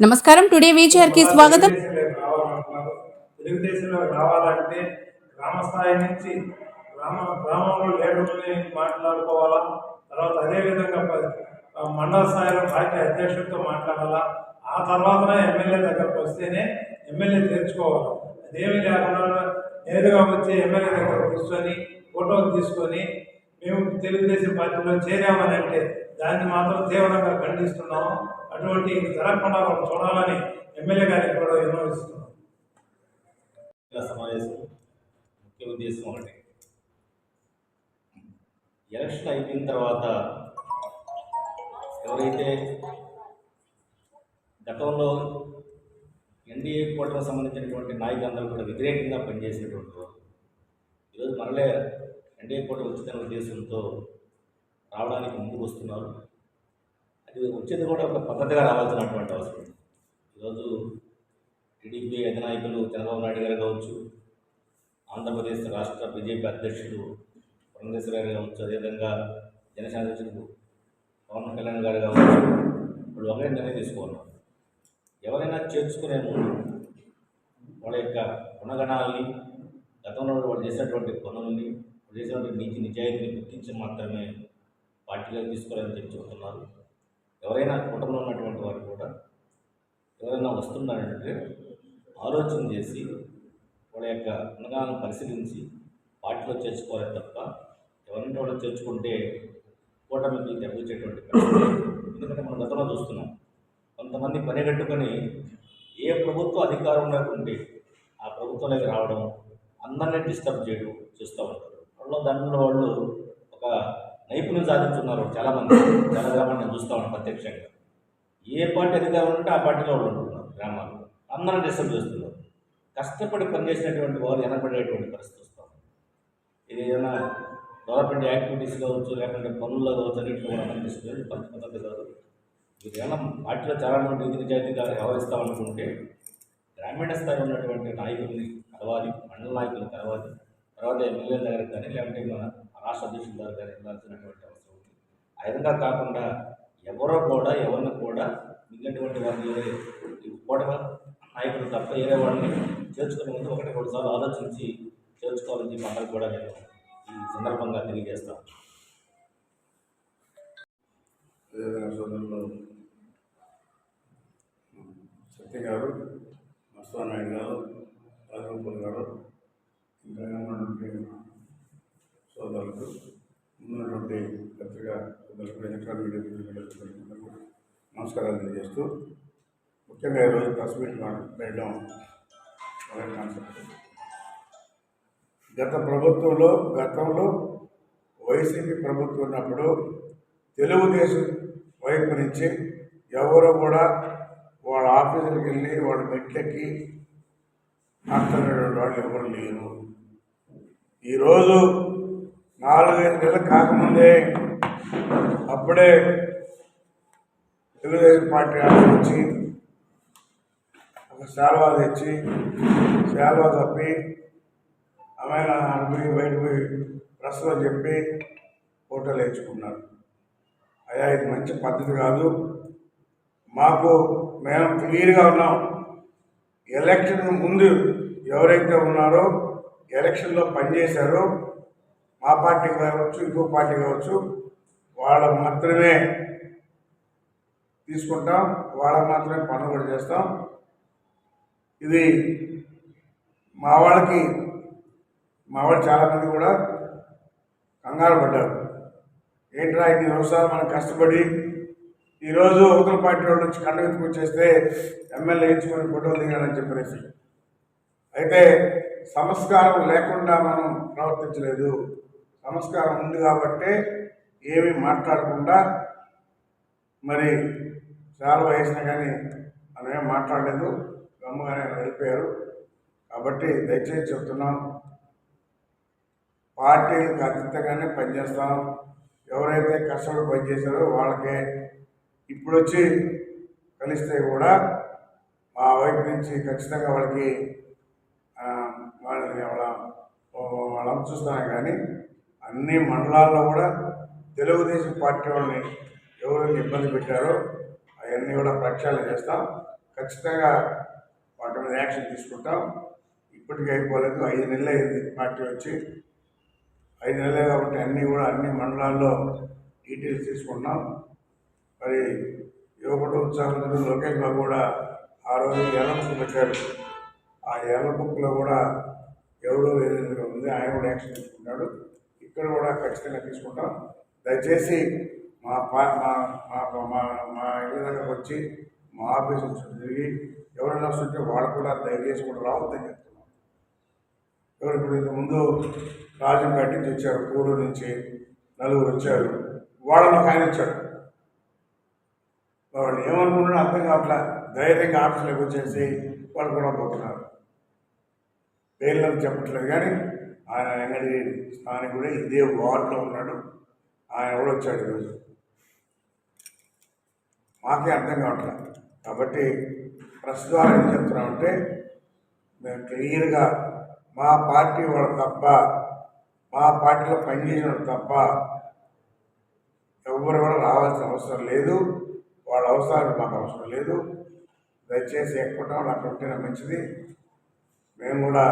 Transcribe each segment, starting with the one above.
నమస్కారం. టుడే వీచర్కి స్వాగతం తెలుగుదేశంలో రావాలంటే గ్రామ స్థాయి నుంచి గ్రామ గ్రామంలో లీడర్ని మాట్లాడుకోవాలా? తర్వాత అదేవిధంగా మండల స్థాయిలో పార్టీ అధ్యక్షుడితో మాట్లాడాలా? ఆ తర్వాతనే ఎమ్మెల్యే దగ్గరకు వస్తేనే ఎమ్మెల్యే తెరుచుకోవాలి. అదేమీ లేకుండా నేరుగా వచ్చి ఎమ్మెల్యే దగ్గర కూర్చొని ఫోటోలు తీసుకొని మేము తెలుగుదేశం పార్టీలో చేరామని అంటే దాన్ని మాత్రం తీవ్రంగా ఖండిస్తున్నాము. అటువంటి జరగకుండా వాళ్ళు చూడాలని ఎమ్మెల్యే గారికి కూడా విన్నవిస్తున్నాం సమావేశం ముఖ్య ఉద్దేశం ఒకటి. ఎలక్షన్ అయిపోయిన తర్వాత ఎవరైతే గతంలో ఎన్డీఏ కూటమికి సంబంధించినటువంటి నాయకులందరూ కూడా వ్యతిరేకంగా పనిచేసేటువంటి వారు ఈరోజు మరలే ఎన్డీఏ కూటమి ఉచిత ఉద్దేశంతో రావడానికి ముందుకు వస్తున్నారు. అది వచ్చేది కూడా ఒక పద్ధతిగా రావాల్సినటువంటి అవసరం. ఈరోజు టీడీపీ అధినాయకులు చంద్రబాబు నాయుడు గారు కావచ్చు ఆంధ్రప్రదేశ్ రాష్ట్ర బీజేపీ అధ్యక్షుడు పురంధేశ్వర గారు కావచ్చు అదేవిధంగా జనసేన అధ్యక్షుడు పవన్ కళ్యాణ్ గారు కావచ్చు ఇప్పుడు ఒకరే నిర్ణయం తీసుకోన్నారు ఎవరైనా చేర్చుకునే ముందు వాళ్ళ యొక్క గుణగణాలని గతంలో వాళ్ళు చేసినటువంటి పనులని చేసినటువంటి నీతి నిజాయితీని గుర్తించి మాత్రమే పార్టీలో తీసుకోవాలని చెప్పి చెబుతున్నారు. ఎవరైనా కుటుంబంలో ఉన్నటువంటి వారు కూడా ఎవరైనా వస్తున్నారంటే ఆలోచన చేసి వాళ్ళ యొక్క గుణగాలను పరిశీలించి వాటిలో చేర్చుకోవాలి తప్ప ఎవరిని వాళ్ళు చేర్చుకుంటే కూటమికి దెబ్బతీసేటువంటి ఎందుకంటే మనం గతంలో చూస్తున్నాం కొంతమంది పనిగట్టుకొని ఏ ప్రభుత్వ అధికారం లేకుంటే ఆ ప్రభుత్వంలోకి రావడం అందరినీ డిస్టర్బ్ చేయడం చేస్తూ ఉంటారు. వాళ్ళు దాంట్లో వాళ్ళు ఒక నైపుణ్యం సాధించున్నారు చాలామంది చాలా గ్రామాన్ని నేను చూస్తూ ఉన్నాను ప్రత్యక్షంగా. ఏ పార్టీ అధికారం ఉంటే ఆ పార్టీలో వాళ్ళు ఉంటున్నారు గ్రామాల్లో. అందరం డిస్టర్బ్ చేస్తున్నారు. కష్టపడి పనిచేసినటువంటి వారు వెనబడేటువంటి పరిస్థితి వస్తాం ఇది ఏదైనా డెవలప్మెంట్ యాక్టివిటీస్ కావచ్చు లేకుంటే పనుల్లో కావచ్చు అన్నింటిలో కూడా పనిచేస్తుంది మంచి పద్ధతి కాదు ఇది ఏమైనా పార్టీలో చాలా మంది నీతి నిజాయితీగా వ్యవహరిస్తామనుకుంటే గ్రామీణ స్థాయిలో ఉన్నటువంటి నాయకుల్ని కలవాలి మండల నాయకులు కలవాలి తర్వాత ఎమ్మెల్యే దగ్గర కానీ లేకుంటే మన రాష్ట్ర అధ్యక్షుల గారు కానీ వెళ్ళాల్సినటువంటి అవసరం ఉంది. ఆ విధంగా కాకుండా ఎవరో కూడా ఎవరిని కూడా మిగిలినటువంటి వారిని ఈ కూటమి నాయకులు తప్ప వేరే వాళ్ళని చేర్చుకునే ముందు ఒకటి రెండు సార్లు ఆలోచించి చేర్చుకోవాలని చెప్పి అందరికి కూడా నేను ఈ సందర్భంగా తెలియజేస్తాను సత్య గారు మస్తా నాయుడు గారు రాజగోపాల్ గారు ఇంకా సోదరులకు ఉన్నటువంటి పత్రికా సోదరులకు ఎలక్ట్రానిక్ మీడియా ప్రతినిధులకు నమస్కారాలు తెలియజేస్తూ ముఖ్యంగా ఈరోజు ప్రెస్ మీట్ పెట్టడం ఒక కాన్సెప్ట్. గత ప్రభుత్వంలో గతంలో వైసీపీ ప్రభుత్వం ఉన్నప్పుడు తెలుగుదేశం వైపు నుంచి ఎవరు కూడా వాళ్ళ ఆఫీసులకు వెళ్ళి వాళ్ళ మెట్లెక్కి మాట్లాడేటువంటి వాళ్ళు ఎవరు లేరు. ఈరోజు నాలుగైదు నెలలు కాకముందే అప్పుడే తెలుగుదేశం పార్టీ ఆఫీస్ వచ్చి ఒక శాల్వా తెచ్చి శాల్వా తప్పి ఆమె పోయి బయట పోయి ప్రశ్నలో చెప్పి ఫోటోలు వేయించుకున్నారు. అయ్యా ఇది మంచి పద్ధతి కాదు. మాకు మేము క్లియర్గా ఉన్నాం. ఎలక్షన్ ముందు ఎవరైతే ఉన్నారో ఎలక్షన్లో పనిచేశారో మా పార్టీ కావచ్చు ఇంకో పార్టీ కావచ్చు వాళ్ళ మాత్రమే తీసుకుంటాం వాళ్ళకు మాత్రమే పనులు కూడా చేస్తాం. ఇది మా వాళ్ళకి మా వాళ్ళు చాలామంది కూడా కంగారు పడ్డారు. ఏంట్రా ఇన్ని సంవత్సరాలు మనం కష్టపడి ఈరోజు అవతల పార్టీ వాళ్ళు వచ్చి కండ వచ్చేస్తే ఎమ్మెల్యే ఎంచుకొని ఫోటోలు దిగాలని చెప్పేసి అయితే సంస్కారం లేకుండా మనం ప్రవర్తించలేదు. సంస్కారం ఉంది కాబట్టి ఏమీ మాట్లాడకుండా మరి చాలా వేసినా కానీ మనం ఏం మాట్లాడలేదు. గమ్ముగానే వెళ్ళిపోయారు. కాబట్టి దయచేసి చెప్తున్నాం. పార్టీలకు అతీతంగానే పనిచేస్తాం. ఎవరైతే కష్టపడి పనిచేశారో వాళ్ళకే ఇప్పుడు వచ్చి కలిస్తే కూడా మా వైపు నుంచి ఖచ్చితంగా వాళ్ళకి వాళ్ళని వాళ్ళ వాళ్ళని చూస్తానే కానీ అన్ని మండలాల్లో కూడా తెలుగుదేశం పార్టీ వాళ్ళని ఎవరైతే ఇబ్బంది పెట్టారో అవన్నీ కూడా ప్రక్షాళన చేస్తాం. ఖచ్చితంగా వాటి మీద యాక్షన్ తీసుకుంటాం. ఇప్పటికీ అయిపోలేదు. ఐదు నెలలు అయింది పార్టీ వచ్చి. ఐదు నెలలే కాబట్టి అన్నీ కూడా అన్ని మండలాల్లో డీటెయిల్స్ తీసుకున్నాం మరి యువకుడు ఉత్సాహంతో లోకేష్ బాబు కూడా ఆ రోజు ఎర్ర బుక్ పెట్టారు. ఆ ఎర్ర బుక్లో కూడా ఎవడో ఏదైనా ఉంది. ఆయన కూడా యాక్షన్ తీసుకుంటాడు ఇక్కడ కూడా ఖచ్చితంగా తీసుకుంటాం. దయచేసి మా పా మా మా మా ఇళ్ళ దగ్గరకు వచ్చి మా ఆఫీస్ నుంచి తిరిగి ఎవరైనా వస్తుంటే వాళ్ళు కూడా దయచేసి కూడా రావద్దని చెప్తున్నాం. ఎవరు ఇప్పుడు ఇంతకుముందు రాజంపేట నుంచి వచ్చారు కూడూరు నుంచి నలుగురు వచ్చారు. వాళ్ళని ఒక ఆయన వచ్చాడు. వాళ్ళు ఏమనుకుంటున్నారో అర్థం కావట్లా? ధైర్యంగా ఆఫీసులోకి వచ్చేసి వాళ్ళు కూడా పోతున్నారు పేర్లను చెప్పట్లేదు కానీ ఆయన వెంకటి స్థానికుడు ఇదే వార్డులో ఉన్నాడు. ఆయన కూడా వచ్చాడు ఈరోజు? మాకే అర్థం కావట్లేదు కాబట్టి ప్రెస్ ద్వారా ఏం చెప్తున్నామంటే మేము క్లియర్గా మా పార్టీ వాళ్ళు తప్ప మా పార్టీలో పనిచేసిన తప్ప ఎవరు కూడా రావాల్సిన అవసరం లేదు. వాళ్ళ అవసరాలు మాకు అవసరం లేదు. దయచేసి ఎక్కడ వాళ్ళు అక్కడ ఉంటేనే మంచిది. మేము కూడా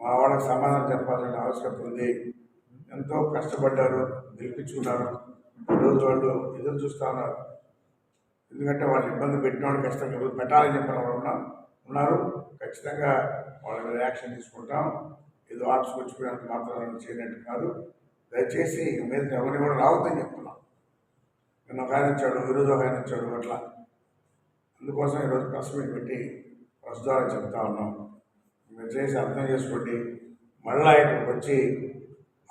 మా వాళ్ళకి సమాధానం చెప్పాల్సిన ఆవశ్యకత ఉంది. ఎంతో కష్టపడ్డారు గెలిపించుకున్నారు రోజు వాళ్ళు ఎదురు చూస్తూ ఉన్నారు. ఎందుకంటే వాళ్ళు ఇబ్బంది పెట్టిన కష్టం ఖచ్చితంగా పెట్టాలని చెప్పిన వాళ్ళు ఉన్నారు ఉన్నారు. ఖచ్చితంగా వాళ్ళ మీద యాక్షన్ తీసుకుంటాం. ఏదో ఆఫీస్కి వచ్చిపోయినంత మాత్రం చేయనట్టు కాదు. దయచేసి మీద ఎవరిని కూడా రావద్దని చెప్తున్నాం. నిన్న ఒక ఆయన వచ్చాడు ఈరోజు ఒక ఆయన వచ్చాడు అట్లా. అందుకోసం ఈరోజు ప్రెస్ మీట్ పెట్టి ప్రెస్ ద్వారా చెప్తా ఉన్నాం. మీరు చేసి అర్థం చేసుకోండి. మళ్ళా ఇక్కడికి వచ్చి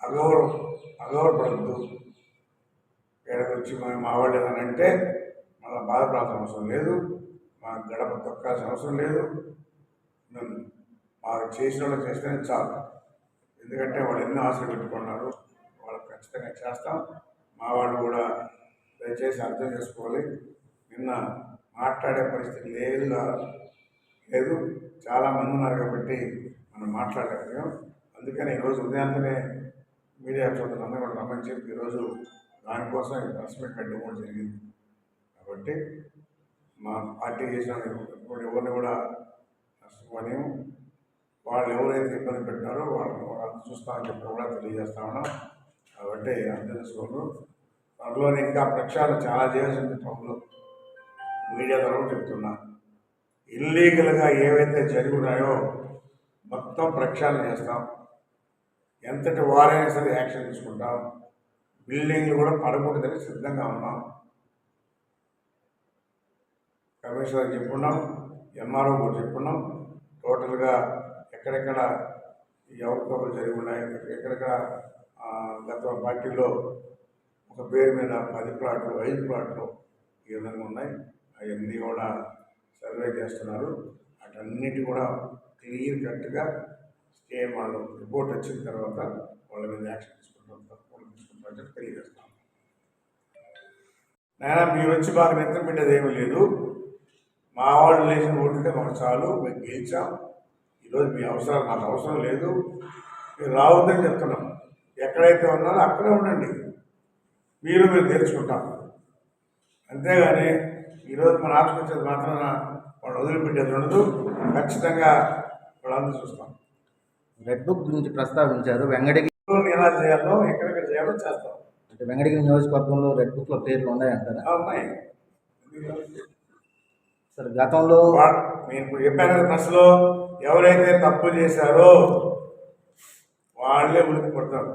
అగౌరవ అగౌరవపడద్దు. ఇక్కడికి వచ్చి మేము మావాళ్ళు అంటే మళ్ళీ బాధపడాల్సిన అవసరం లేదు. మా గడప తొక్కాల్సిన అవసరం లేదు. మేము మాకు చేసిన వాళ్ళు చేస్తేనే చాలు. ఎందుకంటే వాళ్ళు ఎన్నో ఆశలు పెట్టుకున్నారు. వాళ్ళు ఖచ్చితంగా చేస్తాం. మా వాళ్ళు కూడా దయచేసి అర్థం చేసుకోవాలి. నిన్న మాట్లాడే పరిస్థితి లేదు. లేదు. చాలా మంది ఉన్నారు కాబట్టి మనం మాట్లాడలేకపోయాం అందుకని ఈరోజు ఉదయాంతనే మీడియా సోదరులు అందరూ కూడా రమ్మని చెప్పి ఈరోజు దానికోసం ఈ ప్రెస్ మీట్ పెట్టడం కూడా జరిగింది. కాబట్టి మా పార్టీ చేసిన ఎవరిని కూడా నష్టపోలేము వాళ్ళు ఎవరైతే ఇబ్బంది పెట్టినారో వాళ్ళు వాళ్ళు చూస్తామని చెప్పి కూడా తెలియజేస్తా ఉన్నాం. కాబట్టి అందరి చేసుకోరు త్వరలోనే ఇంకా ప్రక్షాళన చాలా చేయాల్సింది టౌన్లో మీడియా ద్వారా చెప్తున్నాను చెప్తున్నా. ఇల్లీగల్గా ఏవైతే జరిగినాయో మొత్తం ప్రక్షాళన చేస్తాం. ఎంతటి వారైనా సరే యాక్షన్ తీసుకుంటాం. బిల్డింగ్లు కూడా పడకూడదని సిద్ధంగా ఉన్నాం. కమిషనర్ చెప్పున్నాం ఎంఆర్ఓ కూడా చెప్పున్నాం. టోటల్గా ఎక్కడెక్కడ ఎవరికొకరు జరిగి ఉన్నాయి ఎక్కడెక్కడ గత పార్టీలో ఒక పేరు మీద పది ప్లాట్లు ఐదు ప్లాట్లు ఈ విధంగా ఉన్నాయి. అవన్నీ కూడా సర్వే చేస్తున్నారు. అటన్నిటి కూడా క్లియర్ కట్గా స్టే వాళ్ళు రిపోర్ట్ వచ్చిన తర్వాత వాళ్ళ మీద యాక్షన్ తీసుకుంటాం తప్పకుండా తీసుకుంటాం చెప్పి తెలియజేస్తాం. నాయన మీరు వచ్చి బాగా నిద్ర పెట్టేది లేదు. మా వాళ్ళు లేచిన ఓటుంటే మాకు చాలు. మేము గెలిచాం. ఈరోజు మీ అవసరాలు మాకు అవసరం లేదు. మీరు రావద్దని చెప్తున్నాం. ఎక్కడైతే ఉన్నారో అక్కడే ఉండండి. మీరు మీరు తెరుచుకుంటాం అంతేగాని ఈరోజు మన ఆఫీస్కి వచ్చేది మాత్రాన వాళ్ళు వదిలిపెట్టేది ఉండదు. ఖచ్చితంగా వాళ్ళందరూ చూస్తాం. రెడ్ బుక్ గురించి ప్రస్తావించారు. వెంగడగిరి ఎలా చేయాలో ఎక్కడెక్కడ చేయాలో చేస్తాం. అంటే వెంగడగిరి నియోజకవర్గంలో రెడ్ బుక్లో పేర్లు ఉన్నాయంటారా? ఉన్నాయి. సార్ గతంలో నేను ఇప్పుడు చెప్పాను కదా ప్రశ్నలో ఎవరైతే తప్పు చేశారో వాళ్ళే ఉలికి పడతారు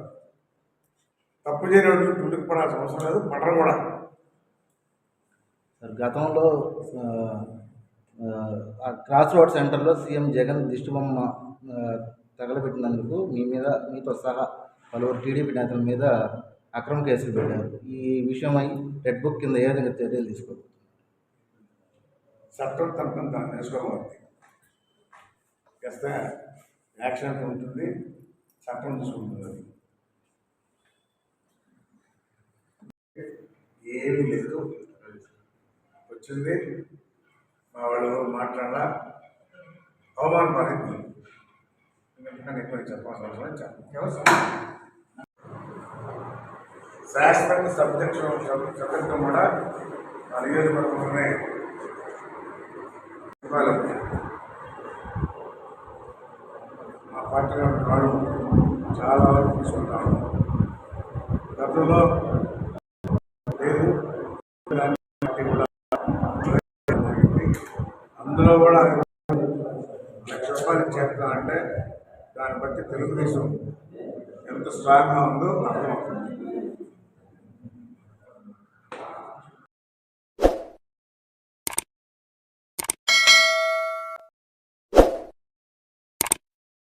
తప్పు చేయని ఉలికి పడాల్సిన అవసరం లేదు పడరు కూడా. గతంలో ఆ, క్రాస్ రోడ్ సెంటర్లో సీఎం జగన్ దిష్టిబొమ్మ తగలబెట్టినందుకు మీ మీద మీతో సహా పలువురు టీడీపీ నేతల మీద అక్రమ కేసులు పెట్టారు. ఈ విషయమై రెడ్ బుక్ కింద ఏ విధంగా చర్యలు తీసుకోవచ్చు చట్టం తప్పని దాన్ని నేర్చుకోవాలి చేస్తే యాక్షన్ ఉంటుంది చట్టం తీసుకుంటుంది ఏమీ లేదు. వచ్చింది. మా వాళ్ళు మాట్లాడాల అవమానపడింది ఎందుకంటే ఎక్కువ చెప్పాల్సిన అవసరం లేదు. శాశ్వత సబ్జెక్టు సబ్జెక్టు కూడా మా నియోజకవర్గంలోనే రూపాయలు మా పార్టీలో వాడు వాళ్ళు చాలా వరకు తీసుకుంటాము గతంలో లేదు ఇలాంటి పార్టీ కూడా జరిగింది. అందులో కూడా లక్ష రూపాయలు చేస్తా అంటే దాన్ని బట్టి తెలుగుదేశం ఎంత స్ట్రాంగ్గా ఉందో అర్థమవుతుంది.